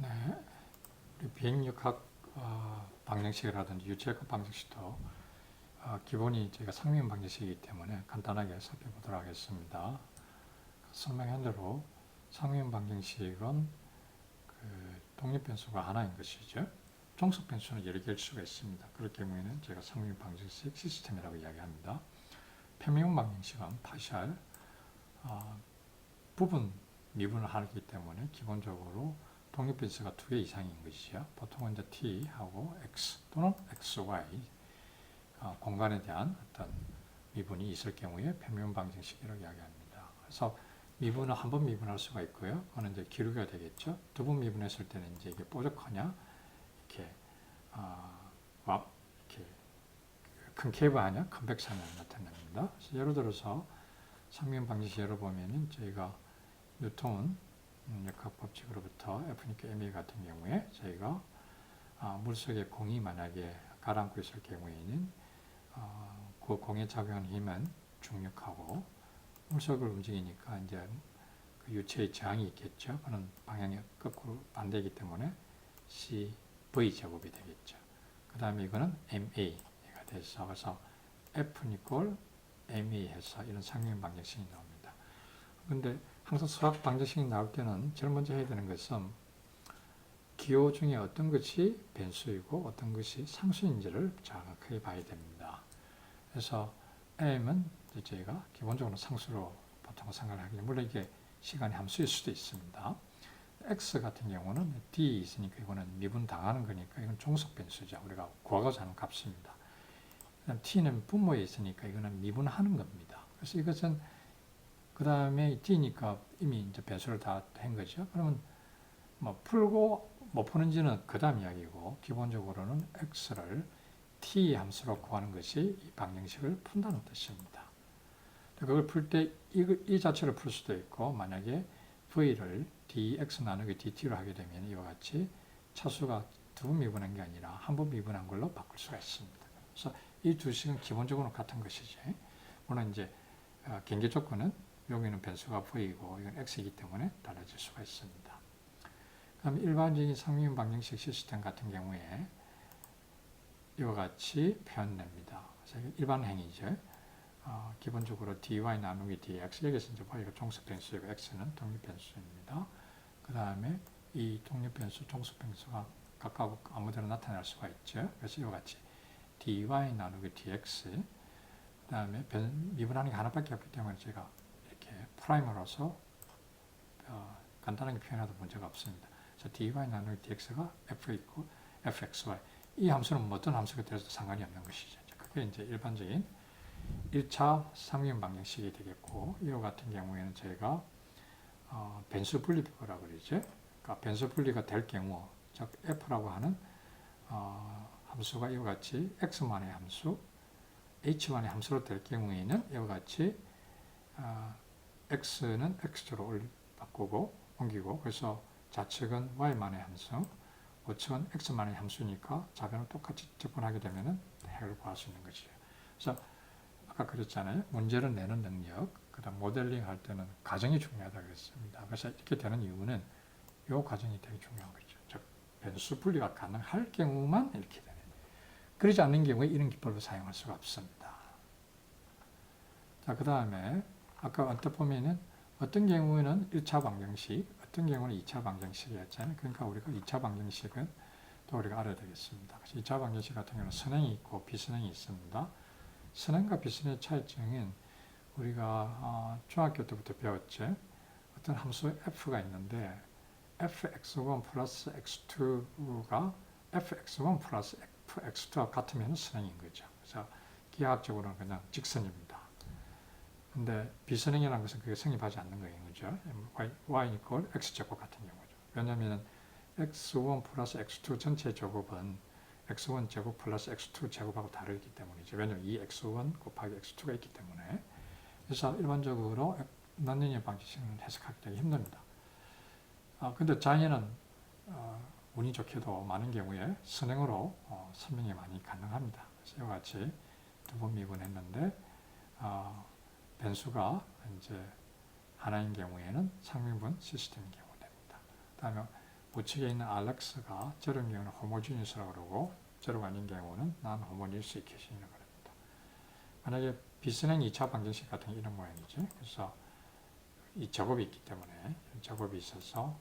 네, 우리 비행역학 어, 방정식이라든지 유체역학 방정식도 어, 기본이 저희가 상면 방정식이기 때문에 간단하게 살펴보도록 하겠습니다. 설명한 대로 상면 방정식은 그 독립 변수가 하나인 것이죠. 종속 변수는 여러 개일 수가 있습니다. 그럴 경우에는 제가 상면 방정식 시스템이라고 이야기합니다. 평면 방정식은 파셜 어, 부분 미분을 하기 때문에 기본적으로 독립 변수가 두 개 이상인 것이죠. 보통은 이제 t하고 x 또는 xy 어, 공간에 대한 어떤 미분이 있을 경우에 평면 방정식이라고 이야기합니다. 그래서 미분은 한 번 미분할 수가 있고요. 그거는 이제 기울기가 되겠죠. 두 번 미분했을 때는 이제 이게 뾰족하냐, 이렇게 어, 와 이렇게 컨케이브하냐, 컨벡스하냐 나타납니다. 그래서 예를 들어서 상면 방정식 열어보면은 저희가 뉴턴 음, 역학 법칙으로부터 F니까 ma 같은 경우에 저희가 아, 물속에 공이 만약에 가라앉고 있을 경우에는 어, 그 공에 작용하는 힘은 중력하고 물속을 움직이니까 이제 그 유체의 저항이 있겠죠. 그는 방향이 거꾸로 반대이기 때문에 C V 제곱이 되겠죠. 그 다음에 이거는 MA가 돼서 그래서 F 이꼴 MA 해서 이런 상면 방정식이 나옵니다. 근데 항상 수학 방정식이 나올 때는 제일 먼저 해야 되는 것은 기호 중에 어떤 것이 변수이고 어떤 것이 상수인지를 정확하게 봐야 됩니다. 그래서 m은 저희가 기본적으로 상수로 보통 생각을 하기 물론 이게 시간의 함수일 수도 있습니다. x 같은 경우는 d 있으니까 이거는 미분 당하는 거니까 이건 종속 변수죠. 우리가 구하고자 하는 값입니다. t는 분모에 있으니까 이거는 미분하는 겁니다. 그래서 이것은 그 다음에 t니까 이미 이제 배수를 다 한 거죠. 그러면 뭐 풀고 못 푸는지는 그 다음 이야기고 기본적으로는 x를 t 함수로 구하는 것이 이 방정식을 푼다는 뜻입니다. 그걸 풀 때 이 자체를 풀 수도 있고 만약에 v를 dx 나누기 dt로 하게 되면 이와 같이 차수가 두 번 미분한 게 아니라 한 번 미분한 걸로 바꿀 수가 있습니다. 그래서 이 두 식은 기본적으로 같은 것이죠. 물론 이제 어, 경계 조건은 여기는 변수가 v이고 이건 x이기 때문에 달라질 수가 있습니다. 그럼 일반적인 상면 방정식 시스템 같은 경우에 이와 같이 표현됩니다. 일반 행위죠. 어, 기본적으로 dy 나누기 dx 여기서 이제 y가 종속 변수이고 x는 독립 변수입니다. 그 다음에 이 독립 변수, 종속 변수가 각각 아무데나 나타날 수가 있죠. 그래서 이와 같이 dy 나누기 dx 그 다음에 미분하는 게 하나밖에 없기 때문에 제가 프라이머로서 어, 간단하게 표현해도 문제가 없습니다. 자, dy 나누기 dx가 f 있고 fxy 이 함수는 뭐 어떤 함수가 되어도 상관이 없는 것이죠. 그게 이제 일반적인 1차 상면 방정식이 되겠고 이와 같은 경우에는 저희가 어, 변수 분리표라고 그러죠. 그러니까 변수 분리가 될 경우 즉 f라고 하는 어, 함수가 이와 같이 x만의 함수, h만의 함수로 될 경우에는 이와 같이 어, x는 x로 바꾸고 옮기고 그래서 좌측은 y만의 함수, 우측은 x만의 함수니까 좌변을 똑같이 접근하게 되면 해를 구할 수 있는 것이에요. 그래서 아까 그랬잖아요. 문제를 내는 능력, 그 다음 모델링 할 때는 과정이 중요하다 그랬습니다. 그래서 이렇게 되는 이유는 이 과정이 되게 중요한 거죠. 즉 변수 분리가 가능할 경우만 이렇게 되는. 그러지 않는 경우에 이런 기법을 사용할 수가 없습니다. 자, 그 다음에 아까 언뜻 보면은 어떤 경우에는 1차 방정식, 어떤 경우는 2차 방정식이었잖아요. 그러니까 우리가 2차 방정식은 또 우리가 알아야 되겠습니다. 2차 방정식 같은 경우는 선행이 있고 비선행이 있습니다. 선행과 비선행의 차이점은 우리가 어, 중학교 때부터 배웠죠. 어떤 함수 f가 있는데 fx1 플러스 x2가 fx1 플러스 fx2와 같으면 선행인 거죠. 그래서 기하학적으로는 그냥 직선입니다. 근데 비선행이라는 것은 그게 성립하지 않는 거예요. 그죠? y, y 이퀄 x제곱 같은 경우죠. 왜냐하면 x1 플러스 x2 전체 제곱은 x1 제곱 플러스 x2 제곱하고 다르기 때문이죠. 왜냐하면 이 x1 곱하기 x2가 있기 때문에. 그래서 일반적으로 난리니어 방정식은 해석하기 되게 힘듭니다. 아, 근데 자연은 어, 운이 좋게도 많은 경우에 선행으로 어, 설명이 많이 가능합니다. 그래서 이와 같이 두 번 미분했는데 어, 변수가 이제 하나인 경우에는 상미분 시스템인 경우 됩니다. 다음에 우측에 있는 알렉스가 저런 경우는 호모지니스라고 그러고 저런 아닌 경우는 난 호모니스 이케이션이라고 합니다. 만약에 비선행 2차 방정식 같은 게 이런 모양이죠. 그래서 이 작업이 있기 때문에 작업이 있어서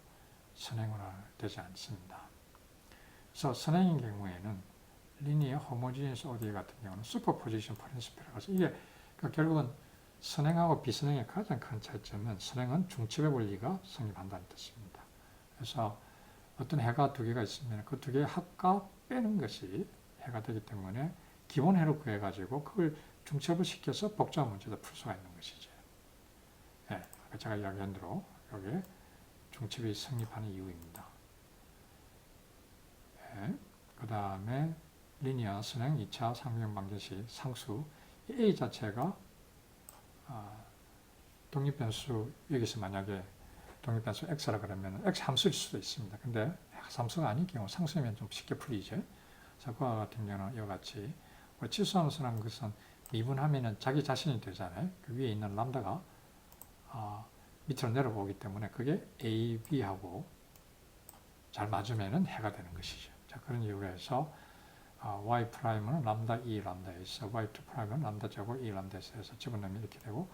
선행으로 되지 않습니다. 그래서 선행인 경우에는 리니어 호모지니스 오디 같은 경우는 슈퍼포지션 프린시플이라서 이게 그러니까 결국은 선행하고 비선행의 가장 큰 차이점은 선행은 중첩의 원리가 성립한다는 뜻입니다. 그래서 어떤 해가 두 개가 있으면 그 두 개의 합과 빼는 것이 해가 되기 때문에 기본 해로 구해가지고 그걸 중첩을 시켜서 복잡한 문제도 풀 수가 있는 것이죠. 예, 제가 이야기한 대로 여기 중첩이 성립하는 이유입니다. 예, 그 다음에 리니어 선행 2차 상명 방정식 상수 A 자체가 아, 독립변수 여기서 만약에 독립변수 x라 그러면 x 함수일 수도 있습니다. 근데 함수가 아닌 경우 상수면 좀 쉽게 풀리죠. 자, 그와 같은 경우는 이와 같이 우리 치수함수라는 것은 미분하면은 자기 자신이 되잖아요. 그 위에 있는 람다가 아, 밑으로 내려오기 때문에 그게 a, b하고 잘 맞으면은 해가 되는 것이죠. 자, 그런 이유로 해서 아, y 프라임은 람다 2 람다에서 y2 프라임은 람다 제곱 2 람다에서 해서 집어넣으면 이렇게 되고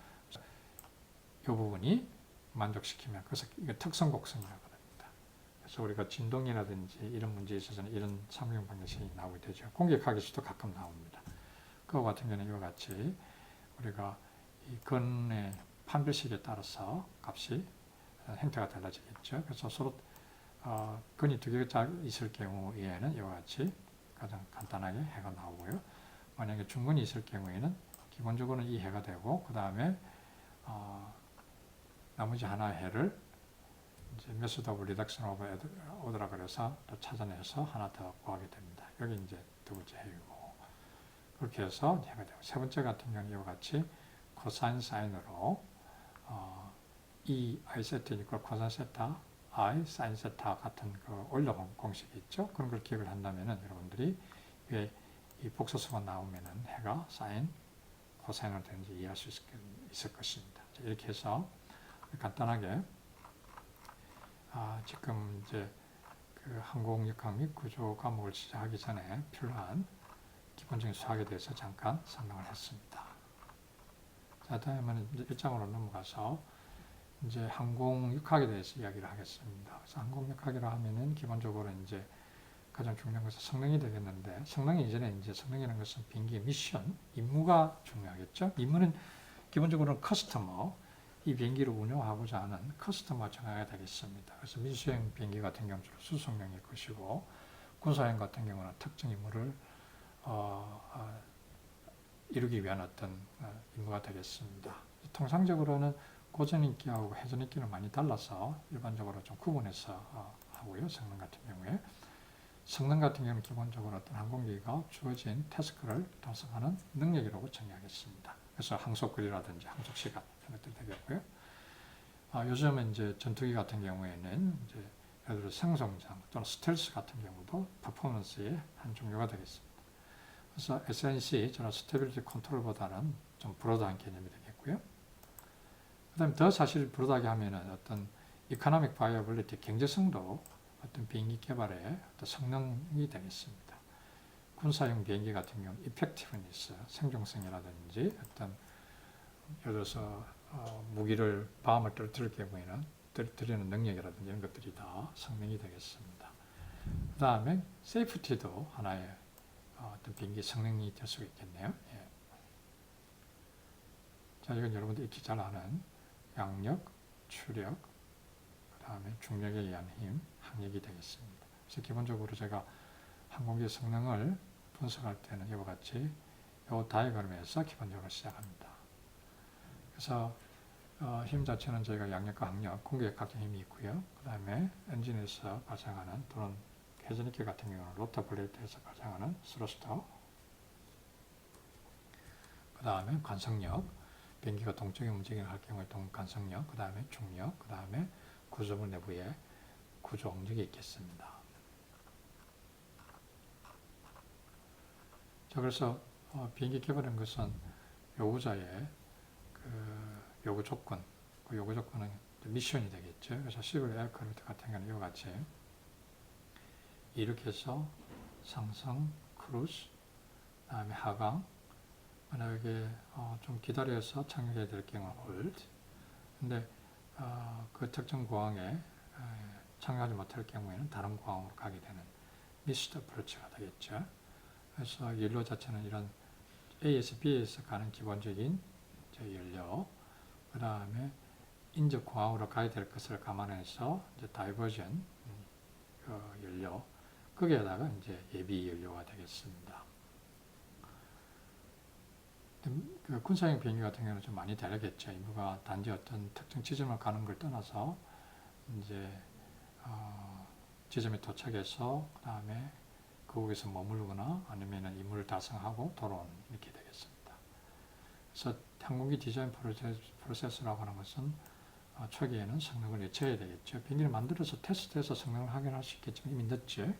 이 부분이 만족시키면 그래서 이게 특성 곡선이라고 합니다. 그래서 우리가 진동이라든지 이런 문제에 있어서는 이런 삼형 방정식이 나오게 되죠. 공격하기수도 가끔 나옵니다. 그와 같은 경우는 이와 같이 우리가 이 건의 판별식에 따라서 값이 어, 형태가 달라지겠죠. 그래서 서로 어, 건이 두 개가 있을 경우에는 이와 같이 가장 간단하게 해가 나오고요. 만약에 중근이 있을 경우에는 기본적으로는 이 해가 되고 그 다음에 어, 나머지 하나의 해를 이제 메소드 오브 리덕션 오브 오더라 그래서 또 찾아내서 하나 더 구하게 됩니다. 여기 이제 두 번째 해이고 그렇게 해서 해가 되고 세 번째 같은 경우는 이와 같이 코사인 사인으로 어, 이 i 세트니까 코사인 세타 i 사인 세타 같은 그 올려 공식이 있죠. 그런 걸 기억을 한다면은 여러분들이 위에 이 복소수가 나오면은 해가 사인 코사인으로 되는지 이해할 수 있을, 있을 것입니다. 자, 이렇게 해서 간단하게 아, 지금 이제 그 항공역학 및 구조 과목을 시작하기 전에 필요한 기본적인 수학에 대해서 잠깐 설명을 했습니다. 자, 다음에는 이제 1장으로 넘어가서 이제 항공역학에 대해서 이야기를 하겠습니다. 그래서 항공역학이라 하면은 기본적으로 이제 가장 중요한 것은 성능이 되겠는데 성능이 이전에 이제 성능이라는 것은 비행기 미션, 임무가 중요하겠죠. 임무는 기본적으로는 커스터머, 이 비행기를 운영하고자 하는 커스터머 정하게 되겠습니다. 그래서 민수행 비행기 같은 경우는 수송용일 것이고 군사용 같은 경우는 특정 임무를 어, 어, 이루기 위한 어떤 어, 임무가 되겠습니다. 통상적으로는 고전 인기하고 해전 인기는 많이 달라서 일반적으로 좀 구분해서 어, 하고요. 성능 같은 경우에 성능 같은 경우는 기본적으로 어떤 항공기가 주어진 태스크를 달성하는 능력이라고 정의하겠습니다. 그래서 항속거리라든지 항속시간 이런 것들이 되겠고요. 아, 요즘은 이제 전투기 같은 경우에는 이제 예를 들어 생성장 또는 스텔스 같은 경우도 퍼포먼스의 한 종류가 되겠습니다. 그래서 SNC, 저는 스테빌리티 컨트롤보다는 좀 브로드한 개념이 되겠고요. 그 다음에 더 사실 브로드하게 하면은 어떤 이코노믹 바이어블리티 경제성도 어떤 비행기 개발의 어떤 성능이 되겠습니다. 군사용 비행기 같은 경우 이펙티브니스, 생존성이라든지 어떤 예를 들어서 어, 무기를 밤을 떨어뜨릴 경우에는 떨어뜨리는 능력이라든지 이런 것들이 다 성능이 되겠습니다. 그 다음에 세이프티도 하나의 어, 어떤 비행기 성능이 될수 있겠네요. 예. 자, 이건 여러분들 익히 잘 아는 양력, 추력, 그 다음에 중력에 의한 힘, 항력이 되겠습니다. 그래서 기본적으로 제가 항공기 성능을 분석할 때는 이와 같이 이 다이그램에서 기본적으로 시작합니다. 그래서 어, 힘 자체는 저희가 양력과 항력, 공기의 각종 힘이 있고요. 그 다음에 엔진에서 발생하는 또는 회전익기 같은 경우는 로터 블레이드에서 발생하는 스로스터 그 다음에 관성력 비행기가 동쪽에 움직임을 할 경우에 동관성력 그 다음에 중력 그 다음에 구조물 내부에 구조 응력이 있겠습니다. 자 그래서 어, 비행기 개발한 것은 요구자의 그 요구 조건 그 요구 조건은 미션이 되겠죠. 그래서 시글 에어크래프트 같은 경우는 이와 같이 이렇게 해서 상승, 크루즈, 그다음에 하강, 만약에 어, 좀 기다려서 착륙해야 될 경우 홀드. 근데 어, 그 특정 공항에 에, 착륙하지 못할 경우에는 다른 공항으로 가게 되는 미스드 어프로치가 되겠죠. 그래서 연료 자체는 이런 A에서 B에서 가는 기본적인 연료, 그 다음에 인접 공항으로 가야 될 것을 감안해서 이제 다이버전 음, 그 연료, 거기에다가 이제 예비 연료가 되겠습니다. 음, 그 군사용 비행기 같은 경우는 좀 많이 다르겠죠. 인부가 단지 어떤 특정 지점을 가는 걸 떠나서 이제 어, 지점에 도착해서 그 다음에 그곳에서 머물거나 아니면 임무를 달성하고 돌아오는 이렇게 되겠습니다. 그래서 항공기 디자인 프로세스, 프로세스라고 하는 것은 어, 초기에는 성능을 예측해야 되겠죠. 비행기를 만들어서 테스트해서 성능을 확인할 수 있겠지만 이미 늦죠.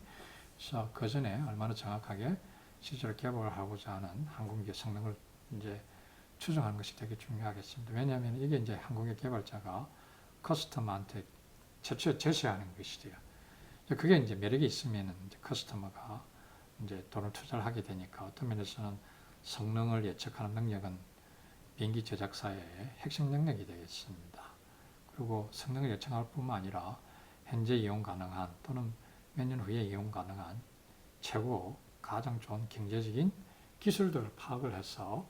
그래서 그 전에 얼마나 정확하게 실제로 개발을 하고자 하는 항공기의 성능을 이제 추정하는 것이 되게 중요하겠습니다. 왜냐하면 이게 이제 항공기 개발자가 커스터머한테 최초에 제시하는 것이돼요. 그게 이제 매력이 있으면 이제 커스터머가 이제 돈을 투자를 하게 되니까 어떤 면에서는 성능을 예측하는 능력은 비행기 제작사의 핵심 능력이 되겠습니다. 그리고 성능을 예측할 뿐만 아니라 현재 이용 가능한 또는 몇 년 후에 이용 가능한 최고 가장 좋은 경제적인 기술들을 파악을 해서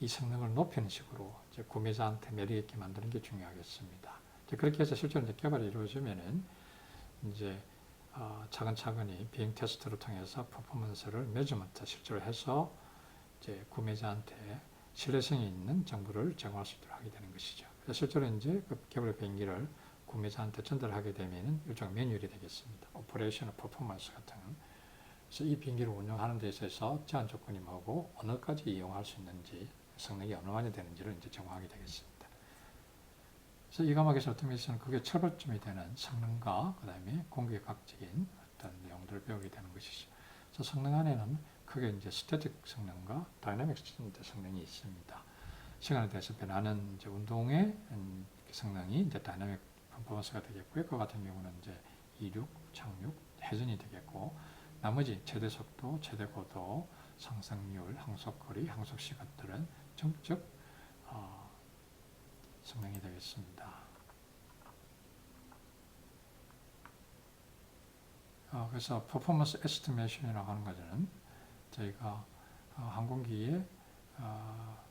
이 성능을 높이는 식으로 이제 구매자한테 매력 있게 만드는 게 중요하겠습니다. 이제 그렇게 해서 실제로 이제 개발이 이루어지면은 이제 어, 차근차근히 비행 테스트를 통해서 퍼포먼스를 매저먼트 실제로 해서 이제 구매자한테 신뢰성이 있는 정보를 제공할 수 있도록 하게 되는 것이죠. 실제로 이제 그 개발 비행기를 구매자한테 전달하게 되면은 일종 매뉴얼이 되겠습니다. 오퍼레이션 퍼포먼스 같은. 이 비행기를 운영하는 데 있어서 제한 조건이 뭐고 어느까지 이용할 수 있는지 성능이 어느 만이 되는지를 이제 정하게 되겠습니다. 그래서 이 과목에서 어떤 면에서는 그게 철발점이 되는 성능과 그 다음에 공기각적인 어떤 내용들을 배우게 되는 것이죠. 그래서 성능 안에는 크게 이제 스태틱 성능과 다이나믹 성능이 있습니다. 시간에 대해서 변하는 이제 운동의 음, 성능이 이제 다이나믹 퍼포먼스가 되겠고요. 그 같은 경우는 이제 이륙, 착륙, 회전이 되겠고 나머지 최대 속도, 최대 고도, 상승률, 항속거리, 항속 시간들은 정적 어, 성능이 되겠습니다. 어, 그래서 퍼포먼스 에스티메이션이라고 하는 것은 저희가 어, 항공기의 어,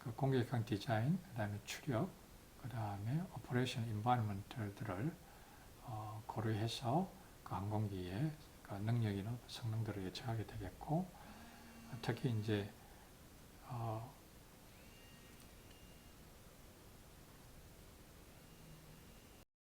그 공격형 디자인, 그 다음에 추력, 그 다음에 오퍼레이션 인바이먼트들을 어, 고려해서 그 항공기의 그 능력이나 성능들을 예측하게 되겠고 특히 이제 어,